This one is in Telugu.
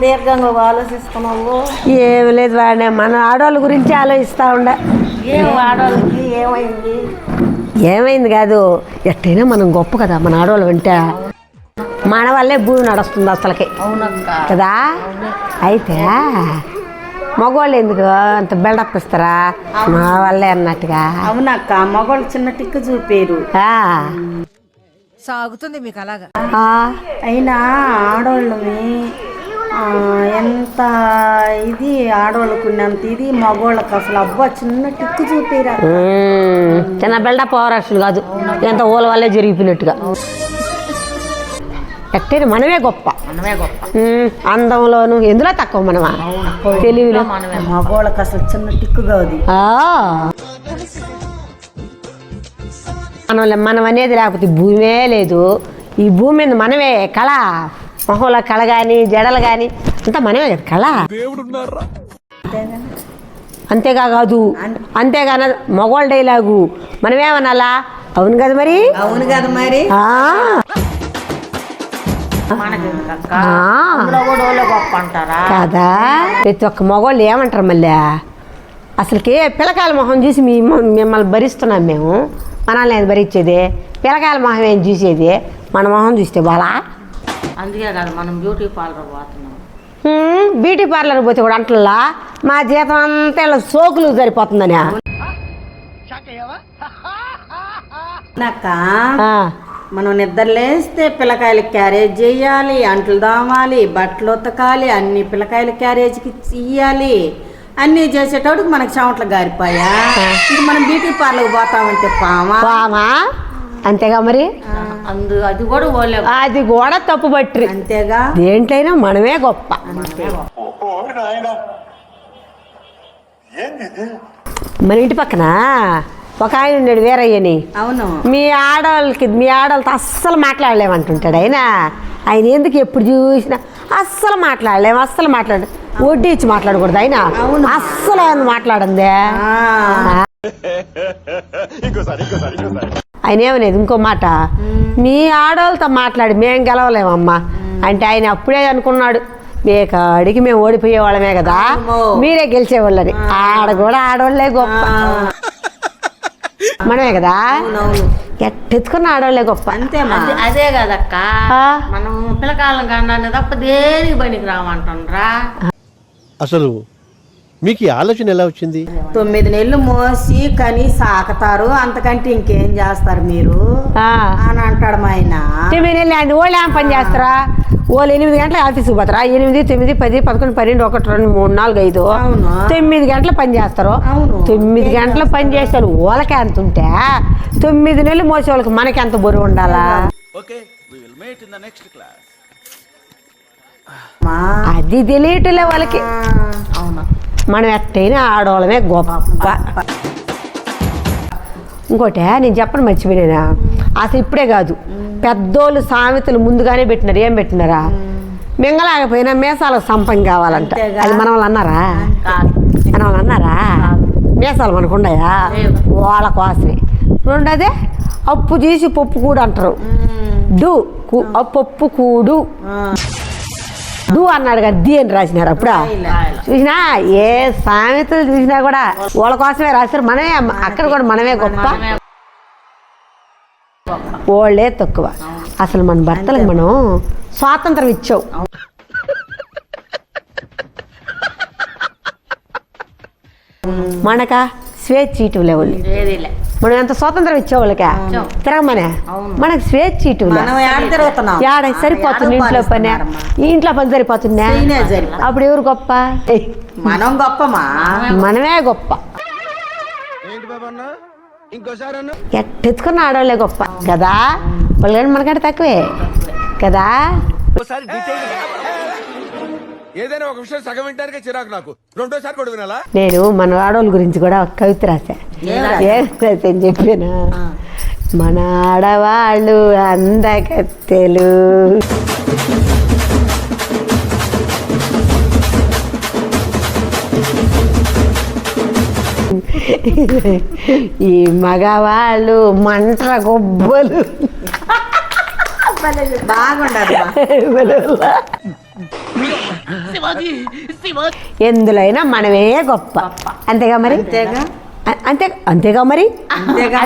దీర్ఘంగా ఆలోచిస్తున్నావు? ఏమి లేదు వాడినే మన ఆడవాళ్ళ గురించి ఆలోచిస్తా ఉండ. ఏం ఆడవాళ్ళకి ఏమైంది? ఏమైంది కాదు ఎట్టయినా మనం గొప్ప కదా మన ఆడవాళ్ళు వింటే. మన వల్లే భూమి నడుస్తుంది అసలుకి. కదా? అయితే మగవాళ్ళు ఎందుకు అంత బిల్డప్ ఇస్తారా? మా వల్లే అన్నట్టుగా. అవునక్క మగవాళ్ళు చిన్న టిక్కు చూపారు. సాగుతుంది మీకు అలాగా? ఆ, అయినా ఆడవాళ్ళని ఆ, ఎంత ఇది ఆడవాళ్ళకు ఉన్నంత ఇది మగవాళ్ళకి అసలు అబ్బా చిన్న టిక్కు చూపారు. చిన్న బిల్డప్ ఓవరాక్షన్ కాదు. ఎంత ఊల వల్లే జరిగిపోయినట్టుగా. ఎట్టయినా మనమే గొప్ప. మనమే గొప్ప. అందంలోను ఎందులో తక్కువ మనమా? తెలివిలో. మనమే. మగవాళ్ళకి అసలు చిన్న టిక్కు కాదు. ఆ. మనం మనం అనేది లేకపోతే ఈ భూమే లేదు. ఈ భూమి మీద మనమే కళ. మొహంలో కళ కానీ జడలు కానీ అంతా మనమే కదా కళ. అంతేగా కాదు. అంతేగాన మగవాళ్ళ డైలాగు మనమేమనాలా అవును కదా మరి? అవును కదా మరి? కదా. ప్రతి ఒక్క మగవాళ్ళు ఏమంటారు మళ్ళీ? అసలుకి పిల్లకాయల మొహం చూసి మిమ్మల్ని భరిస్తున్నాం మేము. మనల్ని ఏది భరించేది పిల్లకాయల మొహం ఏం చూసేది? మన మొహం చూస్తే బాలా? అందుకే కదా మనం బ్యూటీ పార్లర్ పోతున్నాం. బ్యూటీ పార్లర్ పోతే కూడా అంటలా? మా జీతం అంతా ఇలా సోకులు సరిపోతుందని. ఆ, మనం నిద్ర లేస్తే పిల్లకాయలకి క్యారేజ్ చేయాలి అంట్లు దామాలి బట్టలు ఉతకాలి అన్ని పిల్లకాయల క్యారేజ్కి ఇయ్యాలి. అన్నీ చేసేటప్పుడు మనకు చెమటలు గారిపోయా. ఇంక మనం బ్యూటీ పార్లర్కి పోతామంటే పామా పామా అంతేగా మరి? అందు అది కూడా అది కూడా తప్పు పట్టి అంతేగా? దేంట్లైనా మనమే గొప్ప. మన ఇంటి పక్కన? ఒక ఆయన ఉన్నాడు వీరయ్యని. అవును. మీ ఆడవాళ్ళకి మీ ఆడవాళ్ళతో అస్సలు మాట్లాడలేమంటుంటాడు ఆయన ఆయన ఎందుకు ఎప్పుడు చూసినా అస్సలు మాట్లాడలేము అస్సలు మాట్లాడు వడ్డీ ఇచ్చి మాట్లాడకూడదు ఆయన. అస్సలు ఆయన మాట్లాడందే? ఆయన ఏమనేది? ఇంకో మాట. మీ ఆడవాళ్ళతో మాట్లాడి మేము గెలవలేమమ్మా. అంటే ఆయన అప్పుడే అనుకున్నాడు మీ కాడికి మేము ఓడిపోయే వాళ్ళమే కదా. మీరే గెలిచేవాళ్ళని ఆడ కూడా ఆడవాళ్ళే గొప్ప. మనమే కదా? ఎట్టెత్తుకున్న ఆడవాళ్ళే గొప్ప. అంతేమా అదే- కదక్క. మనం పిల్లకాయలం కన్నా తప్ప దేనికి పనికి రామంటుండ్రా అసలు మీకు ఈ ఆలోచన ఎలా వచ్చింది? తొమ్మిది నెలలు మోసి కని సాకతారు అంతకంటే ఇంకేం చేస్తారు మీరు? ఆ. అని అంటాడు మా ఆయన. తొమ్మిది నెలలు ఆయన వాళ్ళు ఏం పని చేస్తారా? వాళ్ళు ఎనిమిది గంటల ఆఫీస్కి పోతారా? ఎనిమిది తొమ్మిది పది పదకొండు పన్నెండు ఒకటి రెండు మూడు నాలుగు ఐదు. అవును. తొమ్మిది గంటలు పని చేస్తారు? అవును. తొమ్మిది గంటలు పని చేస్తారు వాళ్ళకి ఎంత ఉంటే తొమ్మిది నెలలు మోసే వాళ్ళకి మనకి ఎంత బరువు ఉండాలా? మా అది తెలియటలే వాళ్ళకి. అవును? మనం ఎట్టయినా ఆడవాళ్ళమే గొప్ప. ఇంకోటి నేను చెప్పను మర్చిపోయినా అసలు ఇప్పుడే కాదు. పెద్దోళ్ళు సామెతలు ముందుగానే పెట్టినారు. ఏం పెట్టినారా? మింగలాగపోయినా మేసాలకు సంపం కావాలంట. అది మన వాళ్ళు అన్నారా? మన వాళ్ళు అన్నారా? మేసాలు మనకు ఉన్నాయా లేవు. వాళ్ళ కోసమే. రెండోదే అప్పు చేసి పప్పు కూడు అంటారు. డు పప్పు కూడు. డు అన్నాడు కదా ది అని రాసినారు అప్పుడు? చూసినా? ఏ సామెతలు చూసినా కూడా వాళ్ళ కోసమే రాశారు. మనమే అక్కడ కూడా మనమే గొప్ప. వాళ్ళే తక్కువ. అసలు మన భర్తలకు మనం స్వాతంత్రం ఇచ్చావు మనక? స్వేచ్ఛ ఇటు ఏదిలే మనం ఎంత స్వాతంత్రం ఇచ్చేవాళ్ళకా. తిరగమనే. అవును. మనకు స్వేచ్ఛ ఇటు మనం ఏడ సరిపోతుంది ఇంట్లో పని? ఇంట్లో పని సరిపోతుందా. అప్పుడు ఎవరు గొప్ప? ఏయ్, మనం గొప్పమా? మనమే గొప్ప. ఎట్టెత్తుకున్న ఆడవాళ్ళే గొప్ప. కదా? వాళ్ళు మనకంటే తక్కువే. కదా? ఏదైనా ఒక విషయం సగం వింటానికే చిరాకు నాకు. రెండోసారి కూడా వినాలా? నేను మన ఆడవాళ్ళ గురించి కూడా ఒక కవిత రాశా. అని చెప్పాను. మన ఆడవాళ్ళు అందకత్తెలు ఈ మగవాళ్ళు మంటల గొబ్బలు బాగుండదు ఎందులో అయినా మనమే గొప్ప. అంతేగా మరి? అంతేగా. అంతే అంతేగా మరి? అంతేగా